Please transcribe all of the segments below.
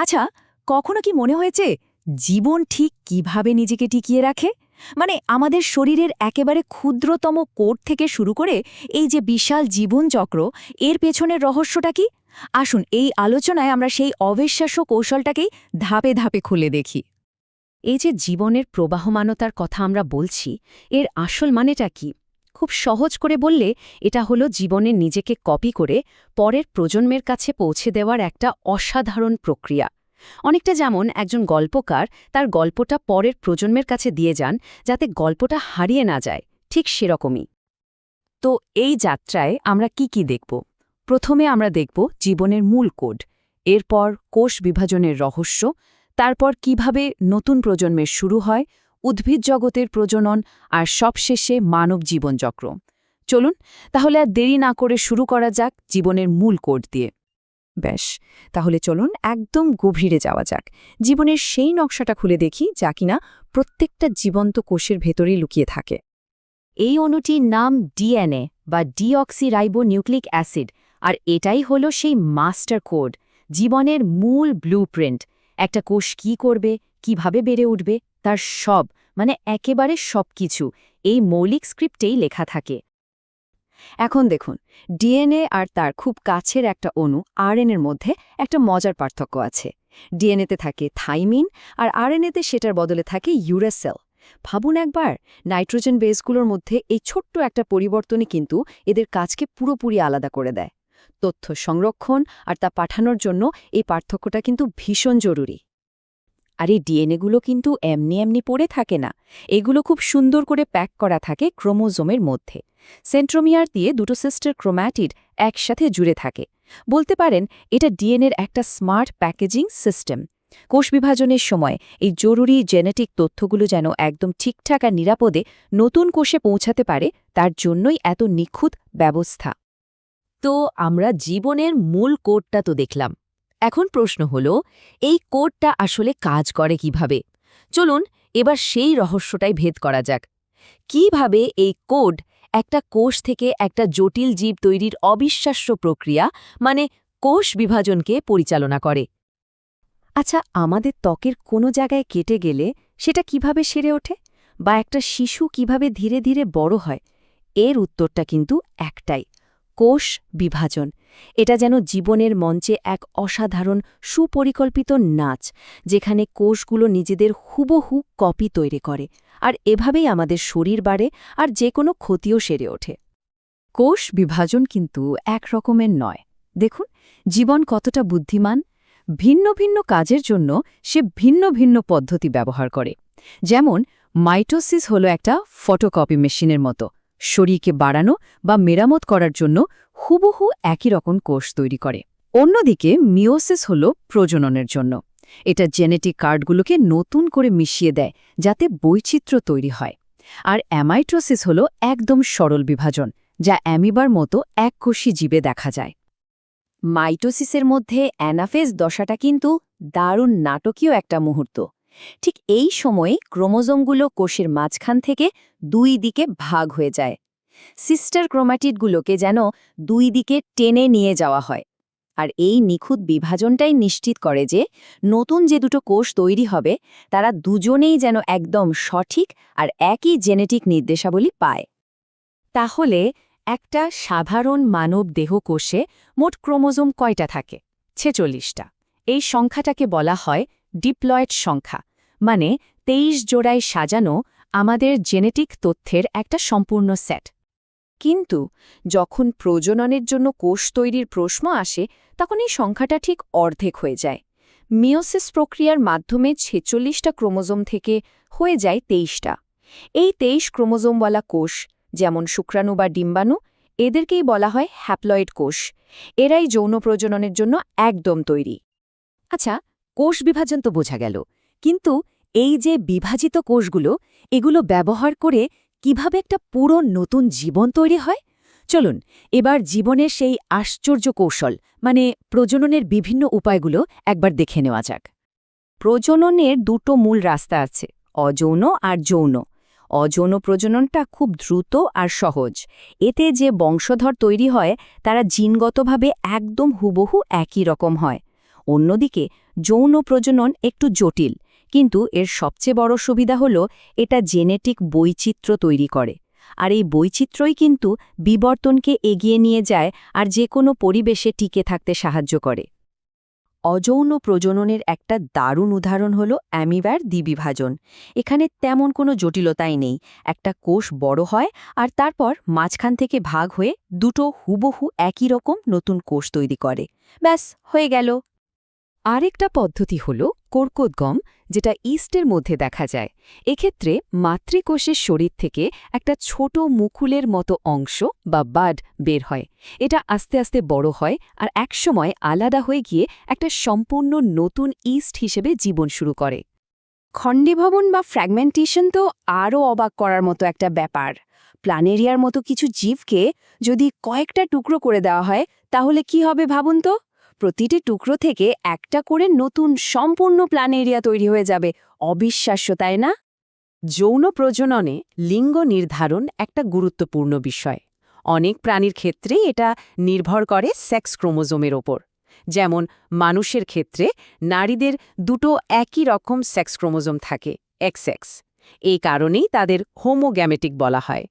আচ্ছা কখনো কি মনে হয়েছে জীবন ঠিক কীভাবে নিজেকে টিকিয়ে রাখে? মানে আমাদের শরীরের একেবারে ক্ষুদ্রতম কোট থেকে শুরু করে এই যে বিশাল জীবনচক্র, এর পেছনের রহস্যটা কি? আসুন, এই আলোচনায় আমরা সেই অবিশ্বাস্য কৌশলটাকেই ধাপে ধাপে খুলে দেখি। এই যে জীবনের প্রবাহমানতার কথা আমরা বলছি, এর আসল মানেটা কি? খুব সহজ করে বললে, এটা হলো জীবনের নিজেকে কপি করে পরের প্রজন্মের কাছে পৌঁছে দেওয়ার একটা অসাধারণ প্রক্রিয়া। অনেকটা যেমন একজন গল্পকার তার গল্পটা পরের প্রজন্মের কাছে দিয়ে যান যাতে গল্পটা হারিয়ে না যায়, ঠিক সেরকমই। তো এই যাত্রায় আমরা কি কি দেখব? প্রথমে আমরা দেখব জীবনের মূল কোড, এরপর কোষ বিভাজনের রহস্য, তারপর কীভাবে নতুন প্রজন্মের শুরু হয় উদ্ভিদ জগতের প্রজনন আর সবশেষে মানব জীবনচক্র। চলুন, তাহলে আর দেরি না করে শুরু করা যাক জীবনের মূল কোড দিয়ে। ব্যাস, তাহলে চলুন একদম গভীরে যাওয়া যাক। জীবনের সেই নকশাটা খুলে দেখি যা কিনা প্রত্যেকটা জীবন্ত কোষের ভেতরেই লুকিয়ে থাকে। এই অণুটির নাম ডিএনএ বা ডিঅক্সিরাইবো নিউক্লিক অ্যাসিড, আর এটাই হলো সেই মাস্টার কোড, জীবনের মূল ব্লুপ্রিন্ট একটা কোষ কি করবে, কীভাবে বেড়ে উঠবে তার সব মানে একেবারে সব কিছু এই মৌলিক স্ক্রিপ্টেই লেখা থাকে। এখন দেখুন, ডিএনএ আর তার খুব কাছের একটা অণু আরএনএর মধ্যে একটা মজার পার্থক্য আছে। ডিএনএতে থাকে থাইমিন আর আরএনএতে সেটার বদলে থাকে ইউরেসেল। ভাবুন একবার, নাইট্রোজেন বেসগুলোর মধ্যে এই ছোট্ট একটা পরিবর্তনই কিন্তু এদের কাজকে পুরোপুরি আলাদা করে দেয়। তথ্য সংরক্ষণ আর তা পাঠানোর জন্য এই পার্থক্যটা কিন্তু ভীষণ জরুরি। আর এই ডিএনএগুলো কিন্তু এমনি এমনি পড়ে থাকে না। এগুলো খুব সুন্দর করে প্যাক করা থাকে ক্রোমোজোমের মধ্যে। সেন্ট্রোমিয়ার দিয়ে দুটো সিস্টার ক্রোম্যাটিড একসাথে জুড়ে থাকে। বলতে পারেন, এটা ডিএনএর একটা স্মার্ট প্যাকেজিং সিস্টেম। কোষ বিভাজনের সময় এই জরুরি জেনেটিক তথ্যগুলো যেন একদম ঠিকঠাক আর নিরাপদে নতুন কোষে পৌঁছাতে পারে, তার জন্যই এত নিখুঁত ব্যবস্থা। তো আমরা জীবনের মূল কোডটা তো দেখলাম। এখন প্রশ্ন হল, এই কোডটা আসলে কাজ করে কীভাবে? চলুন এবার সেই রহস্যটাই ভেদ করা যাক। কীভাবে এই কোড একটা কোষ থেকে একটা জটিল জীব তৈরির অবিশ্বাস্য প্রক্রিয়া মানে কোষ বিভাজনকে পরিচালনা করে? আচ্ছা আমাদের ত্বকের কোনো জায়গায় কেটে গেলে সেটা কীভাবে সেরে ওঠে? বা একটা শিশু কীভাবে ধীরে ধীরে বড় হয়? এর উত্তরটা কিন্তু একটাই, কোষ বিভাজন। এটা যেন জীবনের মঞ্চে এক অসাধারণ সুপরিকল্পিত নাচ, যেখানে কোষগুলো নিজেদের হুবহু কপি তৈরি করে, আর এভাবেই আমাদের শরীর বাড়ে আর যে কোনো ক্ষতিও সেরে ওঠে। কোষ বিভাজন কিন্তু এক রকমের নয়। দেখুন, জীবন কতটা বুদ্ধিমান, ভিন্ন ভিন্ন কাজের জন্য সে ভিন্ন ভিন্ন পদ্ধতি ব্যবহার করে। যেমন, মাইটোসিস হলো একটা ফটোকপি মেশিনের মতো। শরীরকে বাড়ানো বা মেরামত করার জন্য হুবহু একই রকম কোষ তৈরি করে। অন্যদিকে মিওসিস হল প্রজননের জন্য। এটা জেনেটিক কার্ডগুলোকে নতুন করে মিশিয়ে দেয় যাতে বৈচিত্র্য তৈরি হয়। আর অ্যামাইট্রোসিস হল একদম সরল বিভাজন, যা অ্যামিবার মতো এককোষী জীবে দেখা যায়। মাইটোসিসের মধ্যে অ্যানাফেজ দশাটা কিন্তু দারুণ নাটকীয় একটা মুহূর্ত। ঠিক এই সময়ে ক্রোমোজোমগুলো কোষের মাঝখান থেকে দুই দিকে ভাগ হয়ে যায়। সিস্টার ক্রোমাটিডগুলোকে যেন দুই দিকে টেনে নিয়ে যাওয়া হয়। আর এই নিখুঁত বিভাজনটাই নিশ্চিত করে যে নতুন যে দুটো কোষ তৈরি হবে, তারা দুজনেই যেন একদম সঠিক আর একই জেনেটিক নির্দেশাবলী পায়। তাহলে একটা সাধারণ মানব দেহ কোষে মোট ক্রোমোজোম কয়টা থাকে? ছেচল্লিশটা। এই সংখ্যাটাকে বলা হয় ডিপ্লয়েড সংখ্যা মানে তেইশ জোড়ায় সাজানো আমাদের জেনেটিক তথ্যের একটা সম্পূর্ণ সেট। কিন্তু যখন প্রজননের জন্য কোষ তৈরির প্রশ্ন আসে, তখন এই সংখ্যাটা ঠিক অর্ধেক হয়ে যায়। মিওসিস প্রক্রিয়ার মাধ্যমে ছেচল্লিশটা ক্রোমোজোম থেকে হয়ে যায় তেইশটা। এই তেইশ ক্রোমোজোমওয়ালা কোষ, যেমন শুক্রাণু বা ডিম্বাণু, এদেরকেই বলা হয় হ্যাপ্লয়েড কোষ। এরাই যৌন প্রজননের জন্য একদম তৈরি। আচ্ছা কোষ বিভাজন তো বোঝা গেল। কিন্তু এই যে বিভাজিত কোষগুলো, এগুলো ব্যবহার করে কীভাবে একটা পুরো নতুন জীবন তৈরি হয়? চলুন, এবার জীবনের সেই আশ্চর্য কৌশল মানে প্রজননের বিভিন্ন উপায়গুলো একবার দেখে নেওয়া যাক। প্রজননের দুটো মূল রাস্তা আছে, অযৌন আর যৌন। অযৌন প্রজননটা খুব দ্রুত আর সহজ। এতে যে বংশধর তৈরি হয়, তারা জিনগতভাবে একদম হুবহু একই রকম হয়। অন্যদিকে যৌন প্রজনন একটু জটিল, কিন্তু এর সবচেয়ে বড় সুবিধা হল এটা জেনেটিক বৈচিত্র্য তৈরি করে। আর এই বৈচিত্র্যই কিন্তু বিবর্তনকে এগিয়ে নিয়ে যায় আর যে কোনো পরিবেশে টিকে থাকতে সাহায্য করে। অযৌন প্রজননের একটা দারুণ উদাহরণ হল অ্যামিবার দ্বিবিভাজন। এখানে তেমন কোনো জটিলতাই নেই, একটা কোষ বড় হয় আর তারপর মাঝখান থেকে ভাগ হয়ে দুটো হুবহু একই রকম নতুন কোষ তৈরি করে। ব্যাস, হয়ে গেল। আরেকটা পদ্ধতি হল কর্কোদ্গম যেটা ইস্টের মধ্যে দেখা যায়। এক্ষেত্রে মাতৃকোষের শরীর থেকে একটা ছোট মুকুলের মতো অংশ বা বাড বের হয়। এটা আস্তে আস্তে বড় হয় আর একসময় আলাদা হয়ে গিয়ে একটা সম্পূর্ণ নতুন ইস্ট হিসেবে জীবন শুরু করে। খণ্ডীভবন বা ফ্র্যাগমেন্টেশন তো আরও অবাক করার মতো একটা ব্যাপার। প্ল্যানেরিয়ার মতো কিছু জীবকে যদি কয়েকটা টুকরো করে দেওয়া হয়, তাহলে কি হবে ভাবুন তো? প্রতিটি টুকরো থেকে একটা করে নতুন সম্পূর্ণ প্ল্যানেরিয়া তৈরি হয়ে যাবে। অবিশ্বাস্য, তাই না? যৌন প্রজননে লিঙ্গ নির্ধারণ একটা গুরুত্বপূর্ণ বিষয়। অনেক প্রাণীর ক্ষেত্রে এটা নির্ভর করে সেক্স ক্রোমোজোমের ওপর। যেমন মানুষের ক্ষেত্রে নারীদের দুটো একই রকম সেক্স ক্রোমোজোম থাকে এক্সএক্স এই কারণেই তাদের হোমোগ্যামেটিক বলা হয়।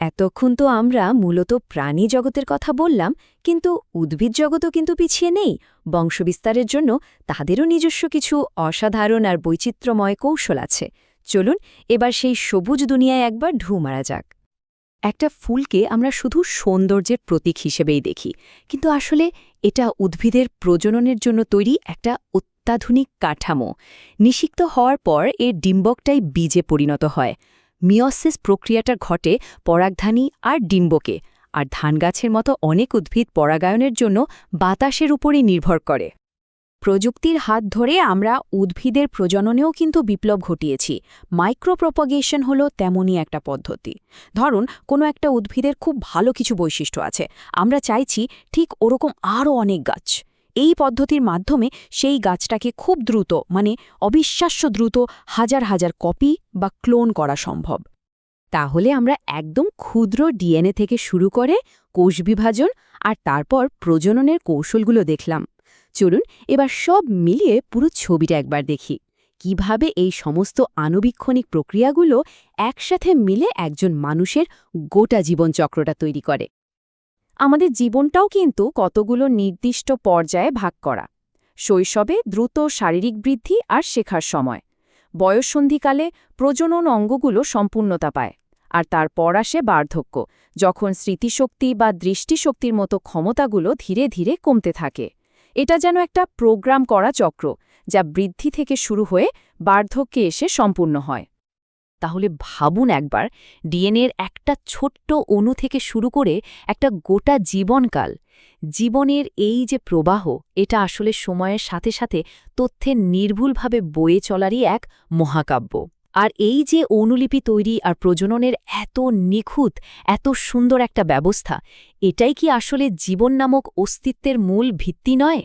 এতক্ষণ তো আমরা মূলত প্রাণী জগতের কথা বললাম, কিন্তু উদ্ভিদ জগতও কিন্তু পিছিয়ে নেই। বংশবিস্তারের জন্য তাদেরও নিজস্ব কিছু অসাধারণ আর বৈচিত্র্যময় কৌশল আছে। চলুন, এবার সেই সবুজ দুনিয়ায় একবার ঢু মারা যাক। একটা ফুলকে আমরা শুধু সৌন্দর্যের প্রতীক হিসেবেই দেখি, কিন্তু আসলে এটা উদ্ভিদের প্রজননের জন্য তৈরি একটা অত্যাধুনিক কাঠামো। নিষিক্ত হওয়ার পর এর ডিম্বকটাই বীজে পরিণত হয়। মিওসিস প্রক্রিয়াটা ঘটে পরাগধানী আর ডিম্বকে, আর ধানগাছের মতো অনেক উদ্ভিদ পরাগায়নের জন্য বাতাসের উপরই নির্ভর করে। প্রযুক্তির হাত ধরে আমরা উদ্ভিদের প্রজননেও কিন্তু বিপ্লব ঘটিয়েছি। মাইক্রোপ্রোপাগেশন হলো তেমনই একটা পদ্ধতি। ধরুন, কোনো একটা উদ্ভিদের খুব ভালো কিছু বৈশিষ্ট্য আছে। আমরা চাইছি ঠিক ওরকম আরও অনেক গাছ। এই পদ্ধতির মাধ্যমে সেই গাছটাকে খুব দ্রুত মানে অবিশ্বাস্য দ্রুত হাজার হাজার কপি বা ক্লোন করা সম্ভব। তাহলে আমরা একদম ক্ষুদ্র ডিএনএ থেকে শুরু করে কোষ বিভাজন আর তারপর প্রজননের কৌশলগুলো দেখলাম। চলুন এবার সব মিলিয়ে পুরো ছবিটা একবার দেখি। কীভাবে এই সমস্ত আণুবীক্ষণিক প্রক্রিয়াগুলো একসাথে মিলে একজন মানুষের গোটা জীবনচক্রটা তৈরি করে। আমাদের জীবনটাও কিন্তু কতগুলো নির্দিষ্ট পর্যায়ে ভাগ করা। শৈশবে দ্রুত শারীরিক বৃদ্ধি আর শেখার সময়। বয়ঃসন্ধিকালে প্রজনন অঙ্গগুলো সম্পূর্ণতা পায়, আর তারপর আসে বার্ধক্য, যখন স্মৃতিশক্তি বা দৃষ্টিশক্তির মতো ক্ষমতাগুলো ধীরে ধীরে কমতে থাকে। এটা যেন একটা প্রোগ্রাম করা চক্র, যা বৃদ্ধি থেকে শুরু হয়ে বার্ধক্যে এসে সম্পূর্ণ হয়। তাহলে ভাবুন একবার, ডিএনএর একটা ছোট্ট অণু থেকে শুরু করে একটা গোটা জীবনকাল, জীবনের এই যে প্রবাহ, এটা আসলে সময়ের সাথে সাথে তথ্যের নির্ভুলভাবে বয়ে চলারই এক মহাকাব্য। আর এই যে অনুলিপি তৈরি আর প্রজননের এত নিখুঁত, এত সুন্দর একটা ব্যবস্থা, এটাই কি আসলে জীবন নামক অস্তিত্বের মূল ভিত্তি নয়?